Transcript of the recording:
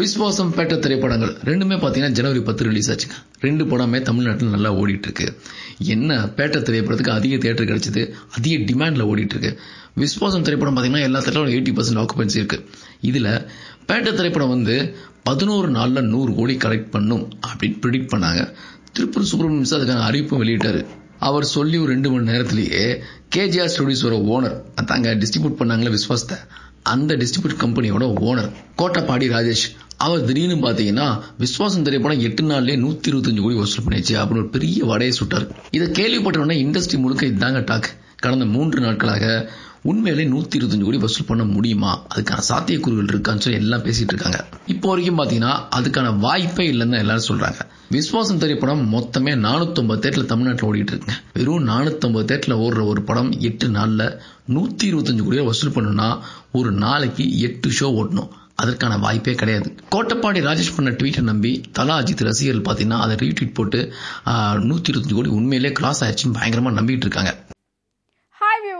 விஸ்வாசம் பெற்ற திரைப்படங்கள் ரெண்டுமே பார்த்தீங்கன்னா ஜனவரி பத்து ரிலீஸ் ஆச்சுங்க. ரெண்டு படமே தமிழ்நாட்டில் நல்லா ஓடிட்டு இருக்கு என்ன பேட்ட திரைப்படத்துக்கு அதிக தேட்டர் கிடைச்சது அதிக டிமாண்டில் ஓடிட்டு இருக்கு விஸ்வாசம் திரைப்படம் பார்த்தீங்கன்னா எல்லா திரைப்படம் எயிட்டி பர்சன்ட் ஆக்குபென்சி இருக்கு. இதில் பேட்ட திரைப்படம் வந்து பதினோரு நாளில் நூறு கோடி கலெக்ட் பண்ணும் அப்படின்னு ப்ரிடிக்ட் பண்ணாங்க. திருப்பூர் சுப்பிரமணியம் சார் அதுக்கான அறிவிப்பும் வெளியிட்டாரு. அவர் சொல்லி ஒரு ரெண்டு மணி நேரத்திலேயே கேஜிஆர் ஸ்டுடியோஸோட ஓனர் அதாங்க டிஸ்ட்ரிபியூட் பண்ணாங்களே விஸ்வாசத்தை அந்த டிஸ்ட்ரிபியூட் கம்பெனியோட ஓனர் கோட்டப்பாடி ராஜேஷ் அவர் திடீர்னு பாத்தீங்கன்னா விஸ்வாசம் திரைப்படம் எட்டு நாள்லயே நூத்தி இருபத்தஞ்சு கோடி வசூல் பண்ணிச்சு அப்படின்னு ஒரு பெரிய வடையை சுட்டார். இதை கேள்விப்பட்ட உடனே இண்டஸ்ட்ரி முழுக்க இதாங்க டாக் கடந்த மூன்று நாட்களாக உண்மையிலே நூத்தி இருபத்தஞ்சு கோடி வசூல் பண்ண முடியுமா? அதுக்கான சாத்தியக்கூறுகள் இருக்கான்னு சொல்லி எல்லாம் பேசிட்டு இருக்காங்க. இப்போ வரைக்கும் பாத்தீங்கன்னா அதுக்கான வாய்ப்பே இல்லைன்னு எல்லாரும் சொல்றாங்க. விஸ்வாசம் திரைப்படம் மொத்தமே நானூத்தொன்பது தேட்டில் தமிழ்நாட்டில் ஓடிட்டு இருக்குங்க. வெறும் நானூத்தொன்பது தேட்டில் ஓடுற ஒரு படம் எட்டு நாளில் நூத்தி இருபத்தஞ்சு கோடியை வசூல் பண்ணணும்னா ஒரு நாளைக்கு எட்டு ஷோ ஓட்டணும். அதற்கான வாய்ப்பே கிடையாது. கோட்டப்பாடி ராஜேஷ் பண்ண ட்வீட்டை நம்பி தலா அஜித் ரசிகர்கள் பார்த்தீங்கன்னா அதை ரீட்வீட் போட்டு நூத்தி இருபத்தஞ்சு கோடி உண்மையிலே கிராஸ் ஆயிடுச்சுன்னு பயங்கரமா நம்பிட்டு இருக்காங்க.